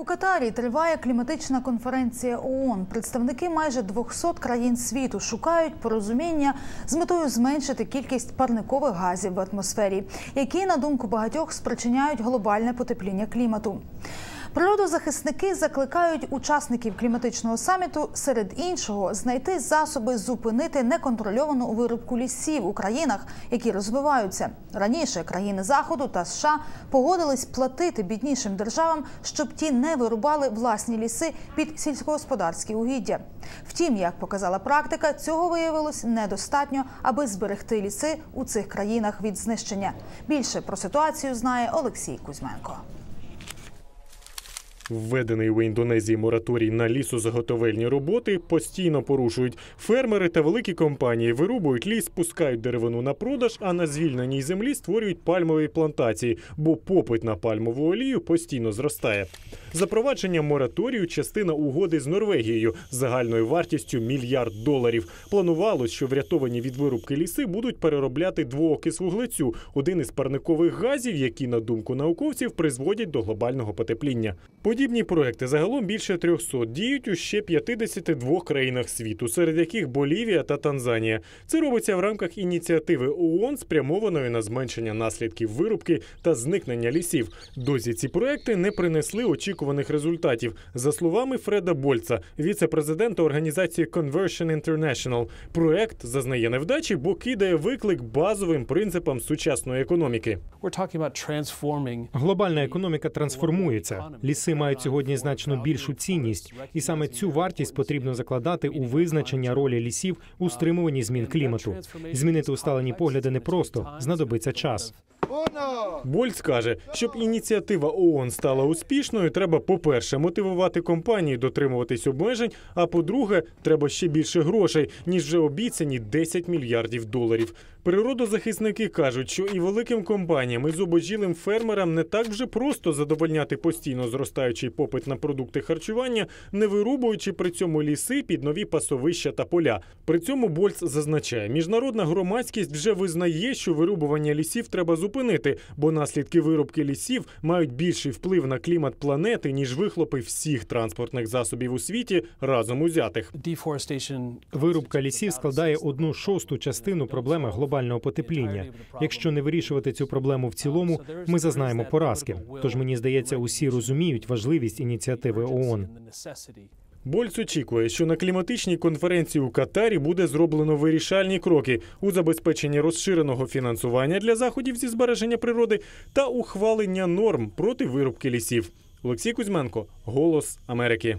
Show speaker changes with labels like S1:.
S1: У Катарі триває кліматична конференція ООН. Представники майже 200 країн світу шукають порозуміння з метою зменшити кількість парникових газів в атмосфері, які, на думку багатьох, спричиняють глобальне потепління клімату. Природозахисники закликають учасників кліматичного саміту серед іншого знайти засоби зупинити неконтрольовану вирубку лісів у країнах, які розвиваються. Раніше країни Заходу та США погодились платити біднішим державам, щоб ті не вирубали власні ліси під сільськогосподарські угіддя. Втім, як показала практика, цього виявилось недостатньо, аби зберегти ліси у цих країнах від знищення. Більше про ситуацію знає Олексій Кузьменко.
S2: Введений в Індонезії мораторій на лісозаготовельні роботи постійно порушують. Фермери та великі компанії вирубують ліс, пускають деревину на продаж, а на звільненій землі створюють пальмові плантації, бо попит на пальмову олію постійно зростає. Запровадження мораторію частина угоди з Норвегією загальною вартістю мільярд доларів. Планувалось, що врятовані від вирубки ліси будуть переробляти двоокис вуглецю, один із парникових газів, які, на думку науковців, призводять до глобального потепління. Подібні проекти загалом більше 300 діють у ще 52 країнах світу, серед яких Болівія та Танзанія. Це робиться в рамках ініціативи ООН, спрямованої на зменшення наслідків вирубки та зникнення лісів. Досі ці проекти не принесли очікуваних результатів. За словами Фреда Больца, віце-президента організації Conversion International, проект зазнає невдачі, бо кидає виклик базовим принципам сучасної економіки.
S3: Глобальна економіка трансформується. Ліси мають сьогодні значно більшу цінність, і саме цю вартість потрібно закладати у визначення ролі лісів у стримуванні змін клімату. Змінити усталені погляди непросто, знадобиться час.
S2: Больц каже, щоб ініціатива ООН стала успішною, треба, по-перше, мотивувати компанії дотримуватись обмежень. А по-друге, треба ще більше грошей, ніж вже обіцяні 10 мільярдів доларів. Природозахисники кажуть, що і великим компаніям, і зубожілим фермерам не так вже просто задовольняти постійно зростаючий попит на продукти харчування, не вирубуючи при цьому ліси під нові пасовища та поля. При цьому Больц зазначає, міжнародна громадськість вже визнає, що вирубування лісів треба зупинити, бо наслідки вирубки лісів мають більший вплив на клімат планети ніж вихлопи всіх транспортних засобів у світі разом узятих.
S3: Вирубка лісів складає одну шосту частину проблеми глобального потепління. Якщо не вирішувати цю проблему в цілому, ми зазнаємо поразки. Тож мені здається, усі розуміють важливість ініціативи ООН.
S2: Больц очікує, що на кліматичній конференції у Катарі буде зроблено вирішальні кроки у забезпеченні розширеного фінансування для заходів зі збереження природи та ухвалення норм проти вирубки лісів. Олексій Кузьменко, Голос Америки.